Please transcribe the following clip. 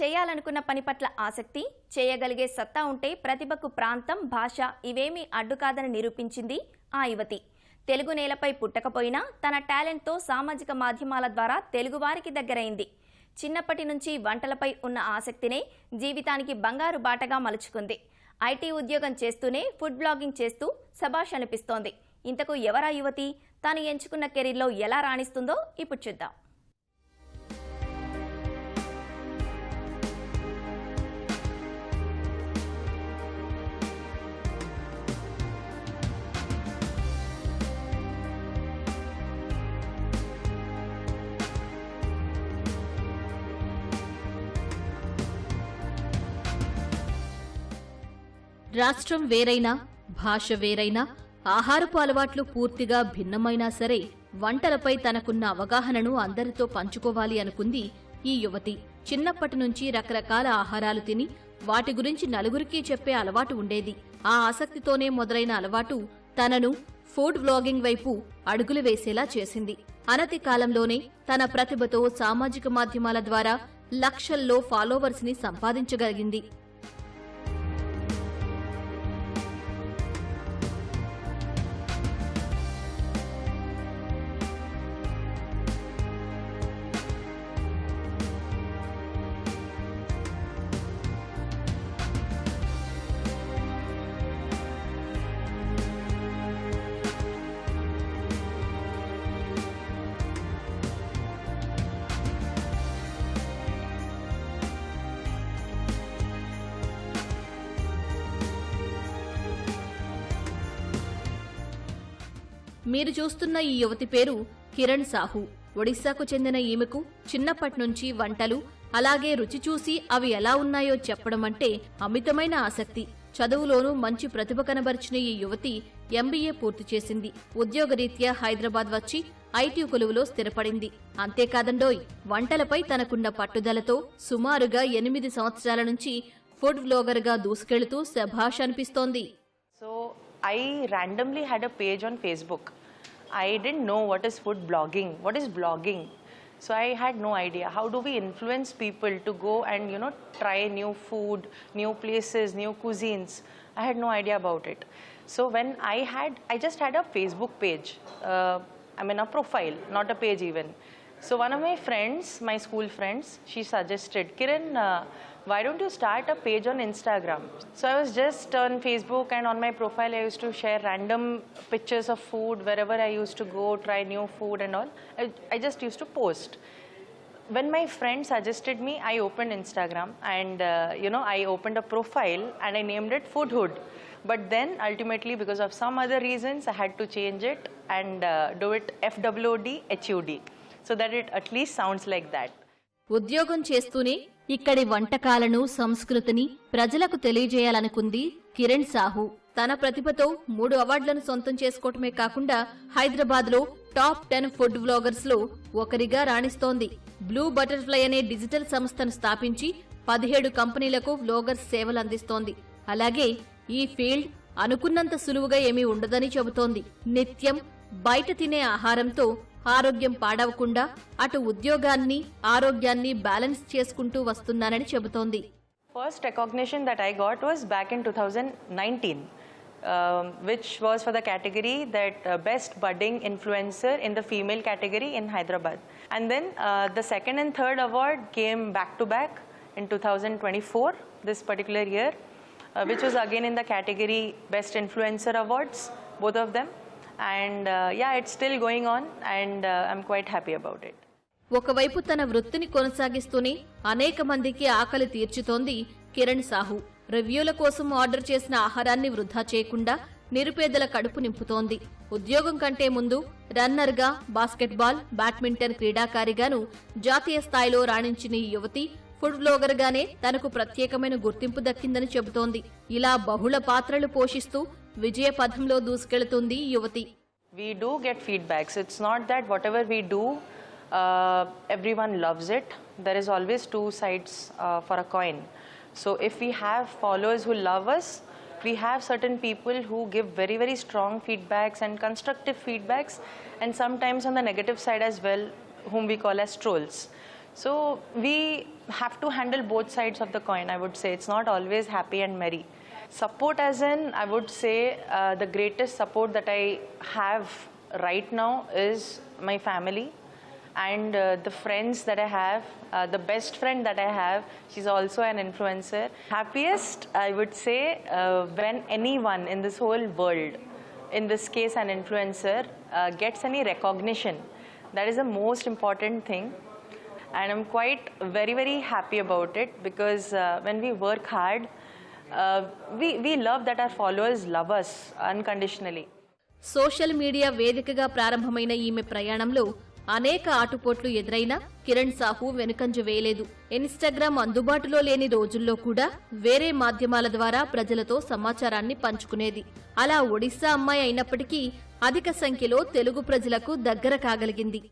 చేయాలనుకున్న పని పట్ల ఆసక్తి చేయగలిగే సత్తా ఉంటే ప్రతిభకు ప్రాంతం భాష ఇవేమీ అడ్డు కాదని నిరూపించింది ఆ యువతి. తెలుగు నేలపై పుట్టకపోయినా తన టాలెంట్తో సామాజిక మాధ్యమాల ద్వారా తెలుగువారికి దగ్గరైంది. చిన్నప్పటి నుంచి వంటలపై ఉన్న ఆసక్తినే జీవితానికి బంగారు బాటగా మలుచుకుంది. ఐటీ ఉద్యోగం చేస్తూనే ఫుడ్ బ్లాగింగ్ చేస్తూ సభాష్ అనిపిస్తోంది. ఇంతకు ఎవరా యువతి? తాను ఎంచుకున్న కెరీర్లో ఎలా రాణిస్తుందో ఇప్పుడు చూద్దాం. రాష్ట్రం వేరైనా భాష వేరైనా ఆహారపు అలవాట్లు పూర్తిగా భిన్నమైనా సరే వంటలపై తనకున్న అవగాహనను అందరితో పంచుకోవాలి అనుకుంది ఈ యువతి. చిన్నప్పటి నుంచి రకరకాల ఆహారాలు తిని వాటి గురించి నలుగురికి చెప్పే అలవాటు ఉండేది. ఆ ఆసక్తితోనే మొదలైన అలవాటు తనను ఫుడ్ వ్లాగింగ్ వైపు అడుగులు వేసేలా చేసింది. అనతి కాలంలోనే తన ప్రతిభతో సామాజిక మాధ్యమాల ద్వారా లక్షల్లో ఫాలోవర్స్ని సంపాదించగలిగింది. మీరు చూస్తున్న ఈ యువతి పేరు కిరణ్ సాహు. ఒడిశాకు చెందిన ఈమెకు చిన్నప్పటి నుంచి వంటలు అలాగే రుచి చూసి అవి ఎలా ఉన్నాయో చెప్పడం అంటే అమితమైన ఆసక్తి. చదువులోనూ మంచి ప్రతిభ కనబరిచిన ఈ యువతి ఎంబీఏ పూర్తి చేసింది. ఉద్యోగరీత్యా హైదరాబాద్ వచ్చి ఐటీ కొలువులో స్థిరపడింది. అంతేకాదండోయ్ వంటలపై తనకున్న పట్టుదలతో సుమారుగా ఎనిమిది సంవత్సరాల నుంచి ఫుడ్ వ్లోగర్గా దూసుకెళుతూ శభాష్ అనిపిస్తోంది. So I randomly had a page on Facebook I didn't know what is food blogging. What is blogging? So I had no idea. How do we influence people to go and you know try new food, new places, new cuisines? I had no idea about it. So when I had, I just had a Facebook page. Uh, I mean a profile, not a page even. So one of my friends, my school friends, she suggested, Kiran, uh, why don't you start a page on Instagram? So I was just on Facebook and on my profile I used to share random pictures of food wherever I used to go, try new food and all. I, I just used to post. When my friend suggested me, I opened Instagram and uh, you know I opened a profile and I named it Foodhood. But then ultimately because of some other reasons I had to change it and uh, do it FWD HUD so that it at least sounds like that ఉద్యోగం చేస్తూనే ఇక్కడి వంటకాలను సంస్కృతిని ప్రజలకు తెలియజేయాలనుకుంది కిరణ్ సాహు. తన ప్రతిభతో మూడు అవార్డులను సొంతం చేసుకోవటమే కాకుండా హైదరాబాద్లో టాప్ టెన్ ఫుడ్ వ్లాగర్స్లో ఒకరిగా రాణిస్తోంది. బ్లూ బటర్ఫ్లై అనే డిజిటల్ సంస్థను స్థాపించి పదిహేడు కంపెనీలకు వ్లోగర్స్ సేవలు అందిస్తోంది. అలాగే ఈ ఫీల్డ్ అనుకున్నంత సులువుగా ఏమీ ఉండదని చెబుతోంది. నిత్యం బయట తినే ఆహారంతో ఆరోగ్యం పాడవకుండా అటు ఉద్యోగాన్ని ఆరోగ్యాన్ని బ్యాలెన్స్ చేసుకుంటూ వస్తున్నానని చెబుతోంది. First recognition that I got was back in two thousand nineteen which was for the category that best budding influencer in the female category in Hyderabad and then the second and third award came back to back in two thousand twenty four this particular year which was again in the category best influencer awards both of them and yeah it's still going on and I'm quite happy about it ఒకవైపు తన వృత్తిని కొనసాగిస్తూనే అనేక మందికి ఆకలి తీర్చుతోంది కిరణ్ సాహు. రివ్యూల కోసం order చేసిన ఆహారాన్ని వృధా చేయకుండా నిరుపేదల కడుపు నింపుతోంది. ఉద్యోగం కంటే ముందు రన్నర్గా బాస్కెట్బాల్ బ్యాడ్మింటన్ క్రీడాకారిగాను జాతీయ స్థాయిలో రాణించిన ఈ యువతి ఫుడ్ బ్లోగర్గానే తనకు ప్రత్యేకమైన గుర్తింపు దక్కిందని చెబుతోంది. ఇలా బహుళ పాత్రలు పోషిస్తూ విజయ పథంలో దూసుకెళుతుంది ఈ యువతి We do get feedbacks. It's not that whatever we do, uh, everyone loves it. There is always two sides uh, for a coin. So if we have followers who love us, we have certain people who give very, very strong feedbacks and constructive feedbacks, and sometimes on the negative side as well, whom we call as trolls. So we have to handle both sides of the coin, I would say. It's not always happy and merry. Support, as in, I would say, uh, the greatest support that I have right now is my family and uh, the friends that I have. Uh, the best friend that I have, she's also an influencer. Happiest, I would say, uh, when anyone in this whole world, in this case an influencer, uh, gets any recognition. That is the most important thing and I'm quite very very happy about it because uh, when we work hard, we we love that our followers love us us social media వేదికగా ప్రారంభమైన ఈమె ప్రయాణంలో అనేక ఆటుపోట్లు ఎదురైనా కిరణ్ సాహు వెనుకంజ వేయలేదు. Instagram అందుబాటులో లేని రోజుల్లో కూడా వేరే మాధ్యమాల ద్వారా ప్రజలతో సమాచారాన్ని పంచుకునేది. అలా ఒడిశా అమ్మాయి అయినప్పటికీ అధిక సంఖ్యలో తెలుగు ప్రజలకు దగ్గర కాగలిగింది.